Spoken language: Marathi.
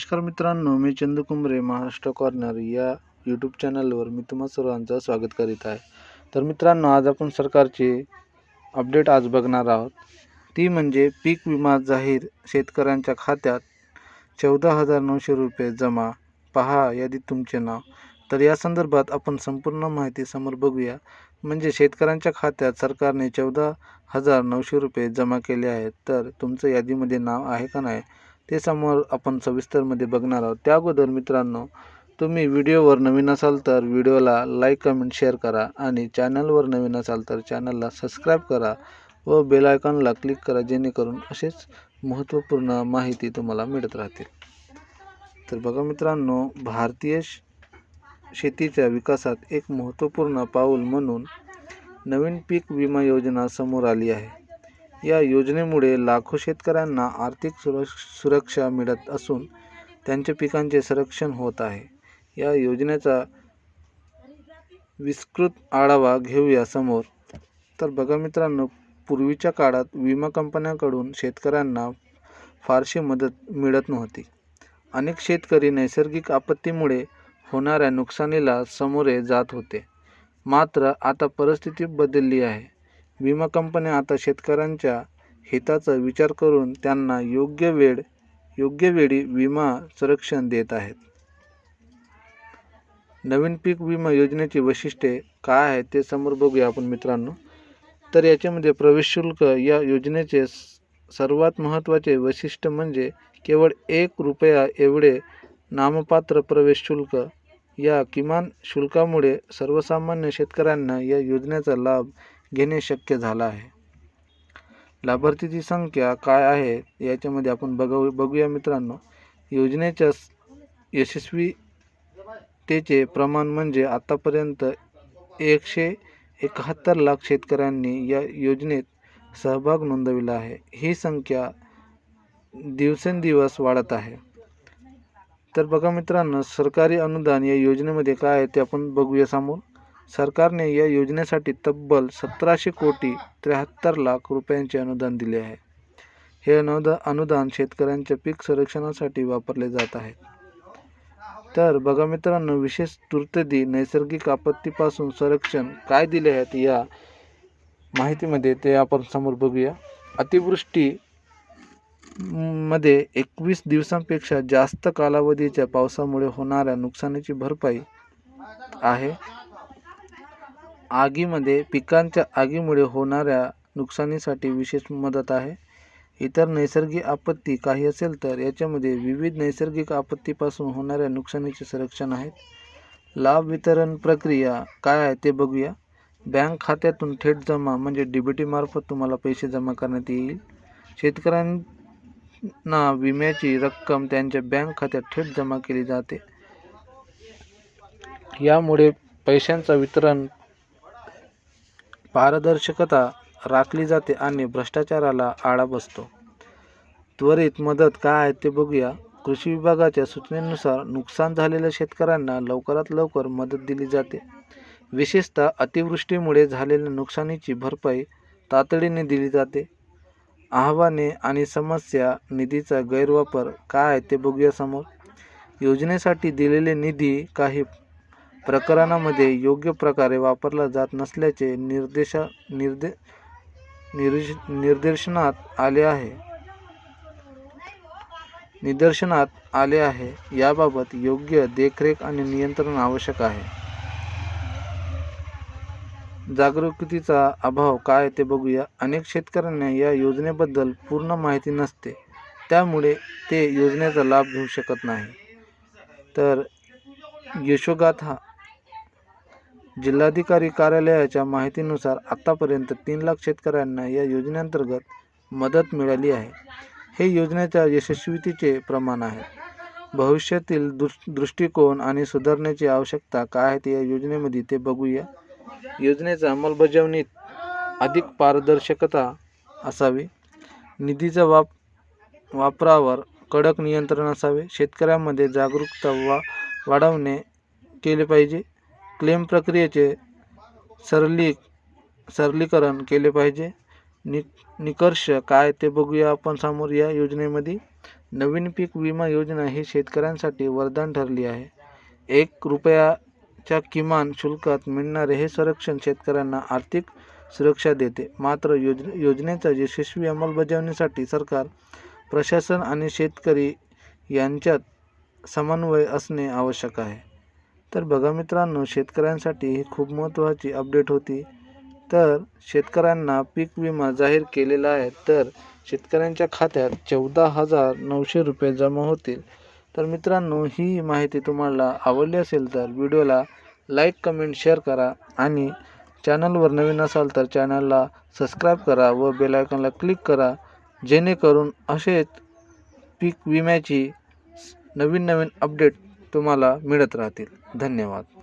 नमस्कार मित्रांनो मी चंदू कुंबरे महाराष्ट्र कॉर्नर या यूट्यूब चॅनलवर मी तुम्हा सर्वांचं स्वागत करीत आहे. तर मित्रांनो आज आपण सरकारची अपडेट आज बघणार आहोत. ती म्हणजे पीक विमा जाहीर शेतकऱ्यांच्या खात्यात चौदा हजार नऊशे रुपये जमा. पहा यादीत तुमचे नाव. तर या संदर्भात आपण संपूर्ण माहिती समोर बघूया. म्हणजे शेतकऱ्यांच्या खात्यात सरकारने चौदा हजार नऊशे रुपये जमा केले आहेत. तर तुमचं यादीमध्ये नाव आहे का नाही? ते समोर आपण सविस्तरमध्ये बघणार आहोत. त्या अगोदर मित्रांनो तुम्ही व्हिडिओवर नवीन असाल तर व्हिडिओला लाईक कमेंट शेअर करा आणि चॅनलवर नवीन असाल तर चॅनलला सबस्क्राईब करा व बेल आयकॉनला क्लिक करा जेणेकरून असेच महत्त्वपूर्ण माहिती तुम्हाला मिळत राहतील. तर बघा मित्रांनो भारतीय श- शेतीच्या विकासात एक महत्त्वपूर्ण पाऊल म्हणून नवीन पीक विमा योजना समोर आली आहे. या योजनेमुळे लाखो शेतकऱ्यांना आर्थिक सुरक्ष सुरक्षा मिळत असून त्यांच्या पिकांचे संरक्षण होत आहे. या योजनेचा विस्तृत आढावा घेऊया समोर. तर बघा मित्रांनो पूर्वीच्या काळात विमा कंपन्यांकडून शेतकऱ्यांना फारशी मदत मिळत नव्हती. अनेक शेतकरी नैसर्गिक आपत्तीमुळे होणाऱ्या नुकसानीला सामोरे जात होते. मात्र आता परिस्थिती बदलली आहे. विमा कंपन्या आता शेतकऱ्यांच्या हिताचा विचार करून त्यांना योग्य वेळ योग्य वेळी विमा संरक्षण देत आहेत. नवीन पीक विमा योजनेची वैशिष्ट्ये काय आहेत ते समोर बघूया आपण मित्रांनो. तर याच्यामध्ये प्रवेश शुल्क या योजनेचे सर्वात महत्त्वाचे वैशिष्ट्य म्हणजे केवळ एक रुपया एवढे नामपात्र प्रवेश शुल्क या किमान शुल्कामुळे सर्वसामान्य शेतकऱ्यांना या योजनेचा लाभ घेणे शक्य झालं आहे. लाभार्थीची संख्या काय आहे याच्यामध्ये आपण बघू बघूया मित्रांनो. योजनेच्या यशस्वीतेचे प्रमाण म्हणजे आतापर्यंत एकशे एकाहत्तर लाख शेतकऱ्यांनी या योजनेत सहभाग नोंदविला आहे. ही संख्या दिवसेंदिवस वाढत आहे. तर बघा मित्रांनो सरकारी अनुदान या योजनेमध्ये काय आहे ते आपण बघूया समोर. सरकारने या योजनेसाठी तब्बल सतराशे कोटी त्र्याहत्तर लाख रुपयांचे अनुदान दिले आहे. हे अनुदा अनुदान शेतकऱ्यांच्या पीक संरक्षणासाठी वापरले जात आहे. तर बघा मित्रांनो विशेष तुर्तदी नैसर्गिक आपत्तीपासून संरक्षण काय दिले आहेत या माहितीमध्ये ते आपण समोर बघूया. अतिवृष्टी मध्ये एकवीस दिवसांपेक्षा जास्त कालावधीच्या पावसामुळे होणाऱ्या नुकसानीची भरपाई आहे. आगीमध्ये पिकांच्या आगीमुळे होणाऱ्या नुकसानीसाठी विशेष मदत आहे. इतर नैसर्गिक आपत्ती काही असेल तर याच्यामध्ये विविध नैसर्गिक आपत्तीपासून होणाऱ्या नुकसानीचे संरक्षण आहेत लाभ वितरण प्रक्रिया काय आहे ते बघूया. बँक खात्यातून थेट जमा म्हणजे डी बी टीमार्फत तुम्हाला पैसे जमा करण्यात येईल. शेतकऱ्यांना विम्याची रक्कम त्यांच्या बँक खात्यात थेट जमा केली जाते. यामुळे पैशांचा वितरण पारदर्शकता राखली जाते आणि भ्रष्टाचाराला आळा बसतो. त्वरित मदत काय आहे ते बघूया. कृषी विभागाच्या सूचनेनुसार नुकसान झालेल्या शेतकऱ्यांना लवकरात लवकर मदत दिली जाते. विशेषतः अतिवृष्टीमुळे झालेल्या नुकसानीची भरपाई तातडीने दिली जाते. आव्हाने आणि समस्या निधीचा गैरवापर काय आहे ते बघूया समोर. योजनेसाठी दिलेले निधी काही प्रकरणामध्ये योग्य प्रकारे वापरला जात नसल्याचे निर्देशा निर्दे निर्देश निर्देशनात आले आहे. निदर्शनात आले आहे. याबाबत योग्य देखरेख आणि नियंत्रण आवश्यक आहे. जागरूकतेचा अभाव काय ते बघूया. अनेक शेतकऱ्यांना या योजनेबद्दल पूर्ण माहिती नसते. त्यामुळे ते योजनेचा लाभ घेऊ शकत नाही. तर यशोगाथा जिल्हाधिकारी कार्यालयाच्या माहितीनुसार आतापर्यंत तीन लाख शेतकऱ्यांना या योजनेअंतर्गत मदत मिळाली आहे. हे योजनेच्या यशस्वीतेचे प्रमाण आहे. भविष्यातील दृष दृष्टिकोन आणि सुधारण्याची आवश्यकता काय आहे ते या योजनेमध्ये ते बघूया. योजनेच्या अंमलबजावणीत अधिक पारदर्शकता असावी. निधीचा वाप वापरावर कडक नियंत्रण असावे. शेतकऱ्यांमध्ये जागरूकता वा वाढवणे केले पाहिजे. क्लेम प्रक्रियेचे सरली सरलीकरण केले पाहिजे. नि निकर्ष काय ते बघूया आपण समोर या योजनेमध्ये. नवीन पीक विमा योजना ही शेतकऱ्यांसाठी वरदान ठरली आहे. एक रुपयाच्या किमान शुल्कात मिळणारे हे संरक्षण शेतकऱ्यांना आर्थिक सुरक्षा देते. मात्र योज योजनेच्या यशस्वी अंमलबजावणीसाठी सरकार प्रशासन आणि शेतकरी यांच्यात समन्वय असणे आवश्यक आहे. तर बघा मित्रांनो शेतकऱ्यांसाठी ही खूप महत्त्वाची अपडेट होती. तर शेतकऱ्यांना पीक विमा जाहीर केलेला आहे. तर शेतकऱ्यांच्या खात्यात चौदा हजार नऊशे रुपये जमा होतील. तर मित्रांनो ही माहिती तुम्हाला आवडली असेल तर व्हिडिओला लाईक कमेंट शेअर करा आणि चॅनलवर नवीन असाल तर चॅनलला सबस्क्राईब करा व बेल आयकॉनला क्लिक करा. जेणेकरून असेच पीक विम्याची नवीन नवीन अपडेट तुम्हाला मिळत राहतील. धन्यवाद.